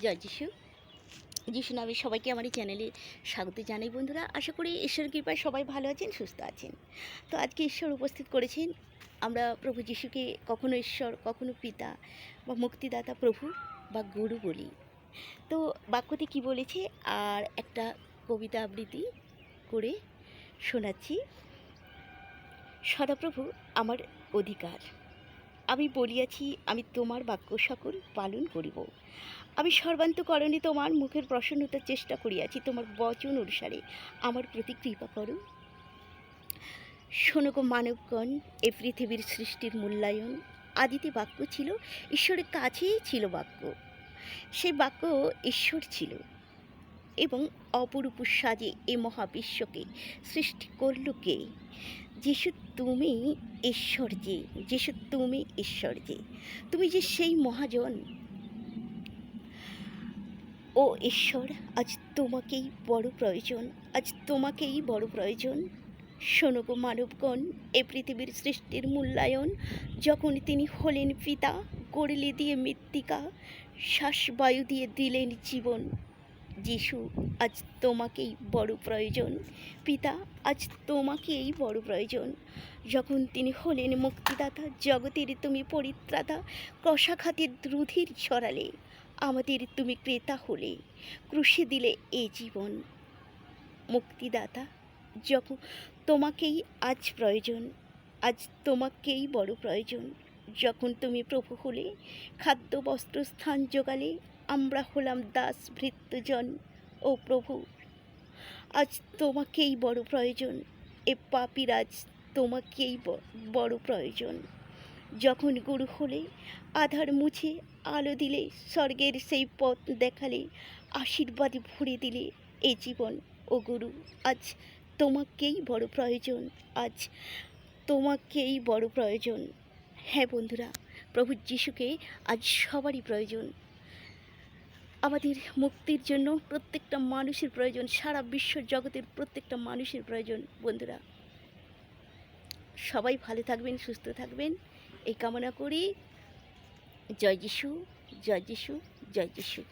জয় যিশু। যিশু নামে সবাইকে আমার এই চ্যানেলে স্বাগত জানাই বন্ধুরা। আশা করি ঈশ্বর কৃপায় সবাই ভালো আছেন, সুস্থ আছেন। তো আজকে ঈশ্বর উপস্থিত করেছেন আমরা প্রভু যিশুকে কখনো ঈশ্বর, কখনো পিতা বা মুক্তিদাতা, প্রভু বা গুরু বলি। তো বাক্যতে কি বলেছে? আর একটা কবিতা আবৃত্তি করে শোনাচ্ছি। সদাপ্রভু আমার অধিকার। আমি বলিয়াছি, আমি তোমার বাক্য সকল পালন করিব। আমি সর্বান্তকরণে তোমার মুখের প্রসন্নতার চেষ্টা করিয়াছি, তোমার বচন অনুসারে। আমার প্রতি কৃপা করো। শোনক মানবগণ, এ পৃথিবীর সৃষ্টির মূল্যায়ন। আদিতে বাক্য ছিল, ঈশ্বরের কাছেই ছিল বাক্য সেই বাক্য ঈশ্বর ছিল এবং অপরূপ সাজে এ মহাবিশ্বকে সৃষ্টি করল কে? যিশু, তুমি ঈশ্বর যে যিশু, তুমি ঈশ্বর যে তুমি যে সেই মহাজন। ও ঈশ্বর, আজ তোমাকেই বড় প্রয়োজন, আজ তোমাকেই বড় প্রয়োজন। শোনো গো মানবগণ, এ পৃথিবীর সৃষ্টির মূল্যায়ন, যখন তিনি হলেন পিতা, গড়লে দিয়ে মৃত্তিকা, শ্বাসবায়ু দিয়ে দিলেন জীবন। যিশু, আজ তোমাকেই বড় প্রয়োজন। পিতা, আজ তোমাকেই বড় প্রয়োজন। যখন তিনি হলেন মুক্তিদাতা, জগতের তুমি পরিত্রাতা, কষাঘাতের দ্রুধির ছড়ালে আমাদের তুমি ক্রেতা হলে, ক্রুশে দিলে এ জীবন। মুক্তিদাতা যখন তোমাকেই আজ প্রয়োজন, আজ তোমাকেই বড় প্রয়োজন। যখন তুমি প্রভু হলে খাদ্য বস্ত্র স্থান যোগালে আমরা হলাম দাস ভৃত্যজন। ও প্রভু, আজ তোমাকেই বড় প্রয়োজন। এ পাপিরাজ তোমাকেই বড় প্রয়োজন। যখন গুরু হলে, আধার মুছে আলো দিলে, স্বর্গের সেই পথ দেখালে, আশীর্বাদে ভরে দিলে এ জীবন। ও গুরু, আজ তোমাকেই বড় প্রয়োজন। আজ তোমাকেই বড় প্রয়োজন। হ্যাঁ বন্ধুরা, প্রভু যিশুকে আজ সবারই প্রয়োজন। আমাদের মুক্তির জন্য প্রত্যেকটা মানুষের প্রয়োজন, সারা বিশ্ব জগতের প্রত্যেকটা মানুষের প্রয়োজন, বন্ধুরা। সবাই ভালো থাকবেন, সুস্থ থাকবেন। এই কামনা করি। জয় যিশু জয় যিশু জয় যিশু।